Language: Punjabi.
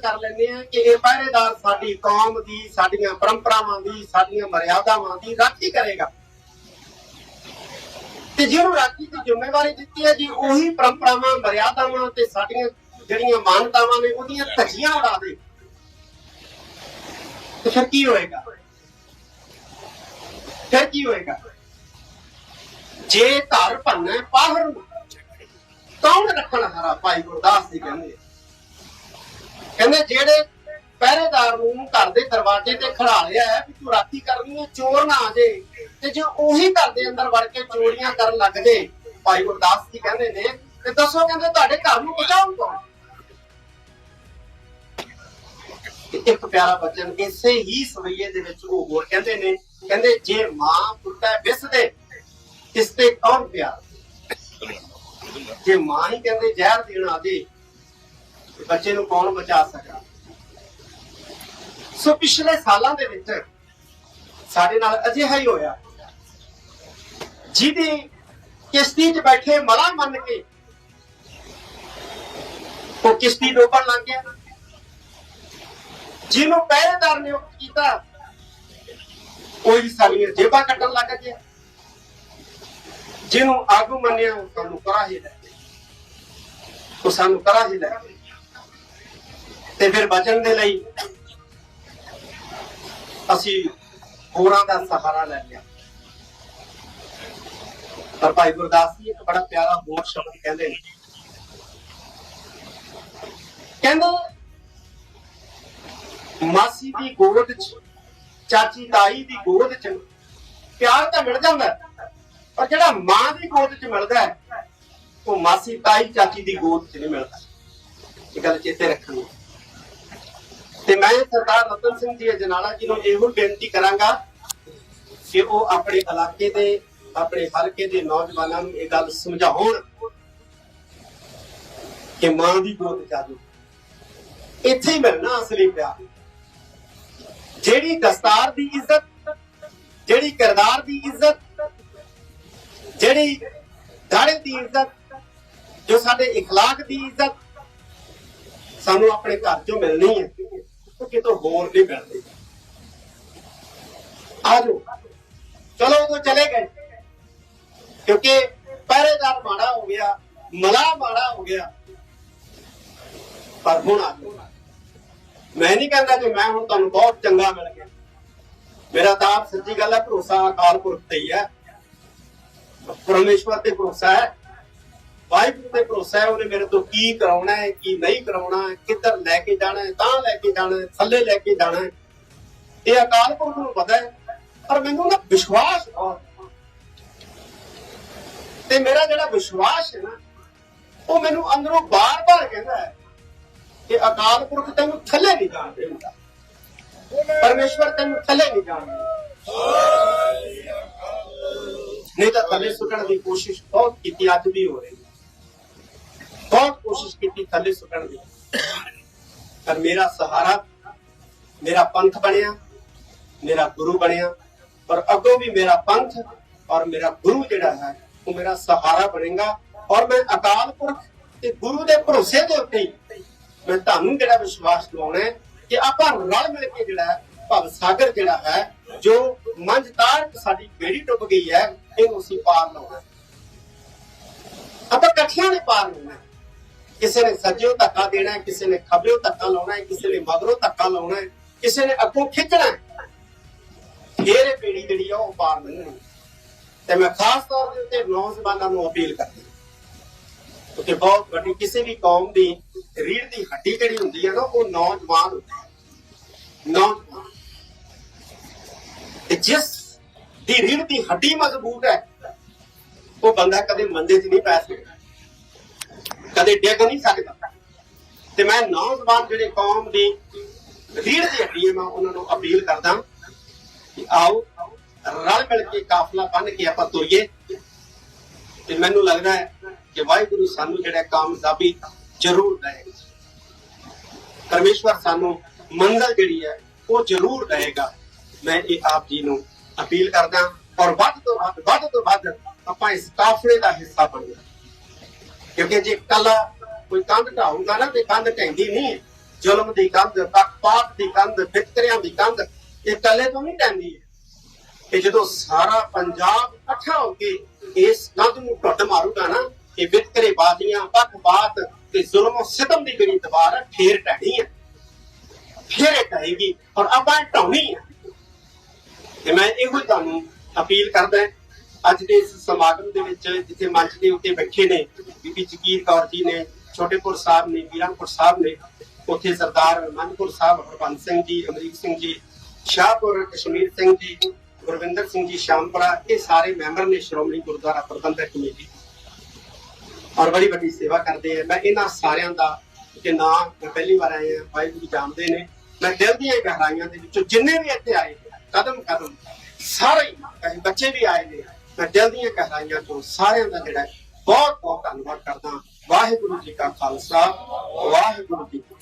ਕਰ ਲੈਂਦੇ ਆ ਕਿ ਇਹ ਪਹਿਰੇਦਾਰ ਸਾਡੀ ਕੌਮ ਦੀ, ਸਾਡੀਆਂ ਪਰੰਪਰਾਵਾਂ ਦੀ, ਸਾਡੀਆਂ ਮਰਿਆਦਾਵਾਂ ਦੀ ਰਾਖੀ ਕਰੇਗਾ। ਤੇ ਜਿਹਨੂੰ ਰਾਖੀ ਦੀ ਜ਼ਿੰਮੇਵਾਰੀ ਦਿੱਤੀ ਹੈ ਜੀ, ਉਹੀ ਪਰੰਪਰਾਵਾਂ, ਮਰਿਆਦਾਵਾਂ ਤੇ ਸਾਡੀਆਂ ਜਿਹੜੀਆਂ ਮਾਨਤਾਵਾਂ ਨੇ, ਉਹਦੀਆਂ ਧੱਜੀਆਂ ਉਡਾ ਦੇ। ਤੇ ਫਿਰ ਕੀ ਹੋਏਗਾ? ਫਿਰ ਕੀ ਹੋਏਗਾ? ਜੇ ਘਰ ਭੰਨਾ ਬਾਹਰ ਨੂੰ, ਕੌਣ ਰੱਖਣ ਹਾਰਾ ਭਾਈ ਗੁਰਦਾਸ ਜੀ ਕਹਿੰਦੇ ਕਹਿੰਦੇ ਜਿਹੜੇ ਪਹਿਰੇਦਾਰ ਨੂੰ ਘਰ ਦੇ ਦਰਵਾਜ਼ੇ ਤੇ ਖੜਾ ਲਿਆ ਹੈ ਵੀ ਤੂੰ ਰਾਤੀ ਕਰਨੀ ਹੈ, ਚੋਰ ਨਾ ਆ ਜੇ। ਤੇ ਜੇ ਉਹੀ ਘਰ ਦੇ ਅੰਦਰ ਵੜ ਕੇ ਚੋਰੀਆਂ ਕਰਨ ਲੱਗ ਜੇ, ਭਾਈ ਗੁਰਦਾਸ ਜੀ ਕਹਿੰਦੇ ਨੇ, ਤੇ ਦੱਸੋ ਕਹਿੰਦੇ ਤੁਹਾਡੇ ਘਰ ਨੂੰ ਬਚਾਉਣ ਕੌਣ? ਇੱਕ ਪਿਆਰਾ ਬਚਨ ਇਸੇ ਹੀ ਸਵਈਏ ਦੇ ਵਿੱਚ ਉਹ ਹੋਰ ਕਹਿੰਦੇ ਨੇ, ਕਹਿੰਦੇ ਜੇ ਮਾਂ ਪੁੱਤੈ ਵਿਸਦੇ ਇਸ ਤੇ ਕੌਣ ਪਿਆਰ? ਜੇ ਮਾਂ ਹੀ ਕਹਿੰਦੇ ਜ਼ਹਿਰ ਦੇਣ ਆ ਜੇ ਬੱਚੇ ਨੂੰ ਕੌਣ ਬਚਾ ਸਕਦਾ? ਸੋ ਪਿਛਲੇ ਸਾਲਾਂ ਦੇ ਵਿੱਚ ਸਾਡੇ ਨਾਲ ਅਜਿਹਾ ਹੀ ਹੋਇਆ। ਜਿਹਦੀ ਕਿਸ਼ਤੀ 'ਚ ਬੈਠੇ ਮਲਾ ਮੰਨ ਕੇ ਉਹ ਕਿਸ਼ਤੀ ਡੋਬਣ ਲੱਗ ਗਿਆ। ਜਿਹਨੂੰ ਪਹਿਰੇਦਾਰ ਨਿਯੁਕਤ ਕੀਤਾ ਕੋਈ ਸਾਰੀਆਂ ਜੇਬਾਂ ਕੱਟਣ ਲੱਗ ਗਿਆ। ਜਿਹਨੂੰ ਆਗੂ ਮੰਨਿਆ ਉਹ ਸਾਨੂੰ ਕਰਾ ਹੀ ਲੈ ਗਿਆ। ਉਹ ਸਾਨੂੰ ਕਰਾ ਹੀ ਲੈ ਤੇ ਫਿਰ ਬਚਣ ਦੇ ਲਈ ਅਸੀਂ ਹੋਰਾਂ ਦਾ ਸਹਾਰਾ ਲੈ ਲਿਆ। ਪਰ ਭਾਈ ਗੁਰਦਾਸ ਜੀ ਇੱਕ ਬੜਾ ਪਿਆਰਾ ਹੋਰ ਸ਼ਬਦ ਕਹਿੰਦੇ ਨੇ। ਕਹਿੰਦੇ, ਮਾਸੀ ਦੀ ਗੋਦ ਚ, ਚਾਚੀ ਤਾਈ ਦੀ ਗੋਦ ਚ ਪਿਆਰ ਤਾਂ ਮਿਲ ਜਾਂਦਾ ਪਰ ਜਿਹੜਾ ਮਾਂ ਦੀ ਗੋਦ ਚ ਮਿਲਦਾ ਹੈ, ਉਹ ਮਾਸੀ ਤਾਈ ਚਾਚੀ ਦੀ ਗੋਦ ਚ ਨਹੀਂ ਮਿਲਦਾ। ਇਹ ਗੱਲ ਚੇਤੇ ਰੱਖਣੀ ਤੇ ਮੈਂ ਸਰਦਾਰ ਰਤਨ ਸਿੰਘ ਜੀ ਅਜਨਾਲਾ ਜੀ ਨੂੰ ਇਹੋ ਬੇਨਤੀ ਕਰਾਂਗਾ ਕਿ ਉਹ ਆਪਣੇ ਇਲਾਕੇ ਦੇ ਆਪਣੇ ਹਲਕੇ ਦੇ ਨੌਜਵਾਨਾਂ ਨੂੰ ਇਹ ਗੱਲ ਸਮਝਾਉਣ ਕਿ ਮਾਂ ਦੀ ਗੋਦ ਚ ਆ ਜਾਓ ਇੱਥੇ ਹੀ ਮਿਲਣਾ ਅਸਲੀ ਪਿਆਰ ਜਿਹੜੀ ਦਸਤਾਰ ਦੀ ਇੱਜ਼ਤ ਜਿਹੜੀ ਕਿਰਦਾਰ ਦੀ ਇੱਜ਼ਤ ਜਿਹੜੀ ਦਾੜੇ ਦੀ ਇੱਜ਼ਤ ਜੋ ਸਾਡੇ اخلاق ਦੀ ਇੱਜ਼ਤ ਸਾਨੂੰ ਆਪਣੇ ਘਰ ਚੋਂ ਮਿਲਣੀ ਹੈ ਉਹ ਕਿਤੋਂ ਹੋਰ ਨਹੀਂ ਮਿਲਦੇ ਆਜੋ ਚਲੋ ਉਹ ਚਲੇ ਗਏ। ਕਿਉਂਕਿ ਪਹਿਰੇਦਾਰ ਮਾੜਾ ਹੋ ਗਿਆ ਮਲਾ ਮਾੜਾ ਹੋ ਗਿਆ। ਪਰ ਹੁਣ ਆ ਜਾਓ। ਮੈਂ ਨਹੀਂ ਕਹਿੰਦਾ ਕਿ ਮੈਂ ਹੁਣ ਤੁਹਾਨੂੰ ਬਹੁਤ ਚੰਗਾ ਮਿਲ ਗਿਆ। ਮੇਰਾ ਤਾਂ ਆਪ ਸੱਚੀ ਗੱਲ ਹੈ, ਭਰੋਸਾ ਅਕਾਲ ਪੁਰਖ ਤੇ ਹੀ ਹੈ। ਪਰਮੇਸ਼ਵਰ ਤੇ ਭਰੋਸਾ ਹੈ। ਵਾਹਿਗੁਰੂ ਤੇ ਭਰੋਸਾ ਹੈ ਉਹਨੇ ਮੇਰੇ ਤੋਂ ਕੀ ਕਰਾਉਣਾ ਹੈ ਕੀ ਨਹੀਂ ਕਰਾਉਣਾ ਹੈ ਕਿੱਧਰ ਲੈ ਕੇ ਜਾਣਾ ਹੈ ਤਾਂ ਲੈ ਕੇ ਜਾਣਾ ਹੈ ਥੱਲੇ ਲੈ ਕੇ ਜਾਣਾ ਹੈ। ਇਹ ਅਕਾਲ ਪੁਰਖ ਨੂੰ ਪਤਾ ਹੈ ਪਰ ਮੈਨੂੰ ਨਾ ਵਿਸ਼ਵਾਸ ਤੇ ਮੇਰਾ ਜਿਹੜਾ ਵਿਸ਼ਵਾਸ ਹੈ ਨਾ ਉਹ ਮੈਨੂੰ ਅੰਦਰੋਂ ਬਾਰ-ਬਾਰ ਕਹਿੰਦਾ ਹੈ ਕਿ ਅਕਾਲ ਪੁਰਖ ਤੈਨੂੰ ਥੱਲੇ ਨਹੀਂ ਜਾਣ ਦੇਊਗਾ ਪਰਮੇਸ਼ਵਰ ਤੈਨੂੰ ਥੱਲੇ ਨਹੀਂ ਜਾਣ ਦੇਊਗਾ ਨਹੀਂ ਤਾਂ ਥੱਲੇ ਸੁੱਟਣ ਦੀ ਕੋਸ਼ਿਸ਼ ਬਹੁਤ ਕੀਤੀ ਅੱਜ ਵੀ ਹੋ ਰਹੀ ਹੈ। ਬਹੁਤ ਕੋਸ਼ਿਸ਼ ਕੀਤੀ, ਥੱਲੇ ਸੁੱਟਣ ਦੀ। ਪਰ ਮੇਰਾ ਸਹਾਰਾ, ਮੇਰਾ ਪੰਥ ਬਣਿਆ, ਮੇਰਾ ਗੁਰੂ ਬਣਿਆ ਪਰ ਅੱਗੋਂ ਵੀ ਮੇਰਾ ਪੰਥ ਔਰ ਮੇਰਾ ਗੁਰੂ ਜਿਹੜਾ ਹੈ, ਉਹ ਮੇਰਾ ਸਹਾਰਾ ਬਣੇਗਾ। ਔਰ ਮੈਂ ਅਕਾਲ ਪੁਰਖ ਤੇ ਗੁਰੂ ਦੇ ਭਰੋਸੇ ਦੇ ਉੱਤੇ ਮੈਂ ਤੁਹਾਨੂੰ ਜਿਹੜਾ ਵਿਸ਼ਵਾਸ ਦਿਵਾਉਣਾ ਕਿ ਆਪਾਂ ਰਲ ਮਿਲ ਕੇ ਜਿਹੜਾ ਭਵ ਸਾਗਰ ਜਿਹੜਾ ਹੈ, ਜੋ ਮੰਝ ਤਾਰ ਸਾਡੀ ਬੇੜੀ ਡੁੱਬ ਗਈ ਹੈ, ਇਹਨੂੰ ਅਸੀਂ ਪਾਰ ਲਾਉਣਾ ਆਪਾਂ ਇਕੱਠਿਆਂ ਨੇ ਪਾਰ ਲਾਉਣਾ ਕਿਸੇ ਨੇ ਸੱਜਿਓ ਧੱਕਾ ਦੇਣਾ ਹੈ, ਕਿਸੇ ਨੇ ਖੱਬਿਓ ਧੱਕਾ ਲਾਉਣਾ ਹੈ, ਕਿਸੇ ਨੇ ਮਗਰੋਂ ਧੱਕਾ ਲਾਉਣਾ ਹੈ, ਕਿਸੇ ਨੇ ਅੱਗੋਂ ਖਿੱਚਣਾ ਫੇਰ ਇਹ ਪੀੜੀ ਜਿਹੜੀ ਆ ਉਹ ਪਾਰ ਲੰਘਣੀ ਤੇ ਮੈਂ ਖਾਸ ਤੌਰ ਦੇ ਉੱਤੇ ਨੌਜਵਾਨਾਂ ਨੂੰ ਅਪੀਲ ਕਰਦੀ ਹਾਂ ਕਿਉਂਕਿ ਬਹੁਤ ਵੱਡੀ ਕਿਸੇ ਵੀ ਕੌਮ ਦੀ ਰੀੜ ਦੀ ਹੱਡੀ ਜਿਹੜੀ ਹੁੰਦੀ ਹੈ ਨਾ, ਉਹ ਨੌਜਵਾਨ ਹੁੰਦੇ ਹੈ। ਨੌਜਵਾਨ। ਤੇ ਜਿਸ ਦੀ ਰੀੜ ਦੀ ਹੱਡੀ ਮਜ਼ਬੂਤ ਹੈ, ਉਹ ਬੰਦਾ ਕਦੇ ਮੰਦੇ 'ਚ ਨਹੀਂ ਪੈ ਸਕਦਾ। ਕਦੇ ਡਿੱਗ ਨਹੀਂ ਸਕਦਾ। ਤੇ ਮੈਂ ਨੌਜਵਾਨ ਜਿਹੜੇ ਕੌਮ ਦੀ ਰੀੜ ਦੀ ਹੱਡੀ ਹੈ, ਮੈਂ ਉਹਨਾਂ ਨੂੰ ਅਪੀਲ ਕਰਦਾ ਕਿ ਆਓ, ਰਲ ਮਿਲ ਕੇ ਕਾਫਲਾ ਬੰਨ ਕੇ ਆਪਾਂ ਤੁਰੀਏ। ਤੇ ਮੈਨੂੰ ਲੱਗਦਾ ਹੈ ਕਿ ਵਾਹਿਗੁਰੂ ਸਾਨੂੰ ਜਿਹੜਾ ਕਾਮਯਾਬੀ ਜ਼ਰੂਰ ਦੇਗਾ ਪਰਮੇਸ਼ਵਰ ਸਾਨੂੰ ਮੰਜ਼ਲ ਜਿਹੜੀ ਹੈ, ਉਹ ਜ਼ਰੂਰ ਦੇਵੇਗਾ। ਮੈਂ ਇਹ ਆਪ ਜੀ ਨੂੰ ਅਪੀਲ ਕਰਦਾ ਔਰ ਵੱਧ ਤੋਂ ਵੱਧ ਵੱਧ ਤੋਂ ਵੱਧ ਆਪਾਂ ਇਸ ਕਾਫਲੇ ਦਾ ਹਿੱਸਾ ਬਣੀਏ। ਕਿਉਂਕਿ ਜੇ ਕੱਲਾ ਕੋਈ ਕੰਧ ਢਾਊਗਾ ਨਾ, ਤੇ ਕੰਧ ਢਹਿੰਦੀ ਨਹੀਂ। ਹੈ। ਜ਼ੁਲਮ ਦੀ ਕੰਧ, ਪੱਖਪਾਤ ਦੀ ਕੰਧ ਵਿਤਕਰਿਆਂ ਦੀ ਕੰਧ, ਇਹ ਇਕੱਲੇ ਤੋਂ ਨਹੀਂ ਟੈਂਦੀ ਕਿ ਜਦੋਂ ਸਾਰਾ ਪੰਜਾਬ ਇਕੱਠਾ ਹੋ ਕੇ ਇਸ ਕੰਧ ਨੂੰ ਟੁੱਟ ਮਾਰੂਗਾ ਨਾ, ਇਹ ਵਿਤਕਰੇ ਬਾਜ਼ੀਆਂ ਪੱਖਪਾਤ ਤੇ ਜ਼ੁਲਮ ਸਿਤਮ ਦੀ ਜਿਹੜੀ ਦੀਵਾਰ ਹੈ, ਫੇਰ ਢਹਿਣੀ ਹੈ। ਫੇਰ ਇਹ ਢਹੇਗੀ ਔਰ ਆਪਾਂ ਢਾਉਣੀ ਹੈ। ਤੇ ਮੈਂ ਇਹੋ ਹੀ ਤੁਹਾਨੂੰ ਅਪੀਲ ਕਰਦਾ ਅੱਜ ਦੇ ਇਸ ਸਮਾਗਮ ਦੇ ਵਿੱਚ ਜਿੱਥੇ ਮੰਚ ਦੇ ਉੱਤੇ ਬੈਠੇ ਨੇ ਬੀਬੀ ਜਗੀਰ ਕੌਰ ਜੀ ਨੇ ਛੋਟੇਪੁਰ ਸਾਹਿਬ ਨੇ ਵੀਰਾਂਪੁਰ ਸਾਹਿਬ ਨੇ ਉੱਥੇ ਸਰਦਾਰ ਮਨਪੁਰ ਸਾਹਿਬ ਹਰਬੰਸ ਸਿੰਘ ਜੀ ਅਮਰੀਕ ਸਿੰਘ ਜੀ ਸ਼ਾਹਪੁਰ ਕਸ਼ਮੀਰ ਸਿੰਘ ਜੀ ਗੁਰਵਿੰਦਰ ਸਿੰਘ ਜੀ ਸ਼ਾਮਪੁਰਾ ਇਹ ਸਾਰੇ ਮੈਂਬਰ ਨੇ ਸ਼੍ਰੋਮਣੀ ਗੁਰਦੁਆਰਾ ਪ੍ਰਬੰਧਕ ਕਮੇਟੀ। ਔਰ ਬੜੀ ਵੱਡੀ ਸੇਵਾ ਕਰਦੇ ਆ। ਮੈਂ ਇਹਨਾਂ ਸਾਰਿਆਂ ਦਾ ਕਿ ਨਾਮ ਮੈਂ ਪਹਿਲੀ ਵਾਰ ਆਏ ਆ ਵਾਹਿਗੁਰੂ ਜਾਣਦੇ ਨੇ। ਮੈਂ ਦਿਲ ਦੀਆਂ ਗਹਿਰਾਈਆਂ ਦੇ ਵਿੱਚੋਂ ਜਿੰਨੇ ਵੀ ਇੱਥੇ ਆਏ ਕਦਮ ਕਦਮ ਸਾਰੇ ਹੀ, ਬੱਚੇ ਵੀ ਆਏ ਨੇ ਮੈਂ ਦਿਲ ਦੀਆਂ ਗਹਿਰਾਈਆਂ ਤੋਂ ਸਾਰਿਆਂ ਦਾ ਜਿਹੜਾ ਬਹੁਤ ਬਹੁਤ ਧੰਨਵਾਦ ਕਰਦਾ ਵਾਹਿਗੁਰੂ ਜੀ ਕਾ ਖਾਲਸਾ, ਵਾਹਿਗੁਰੂ ਜੀ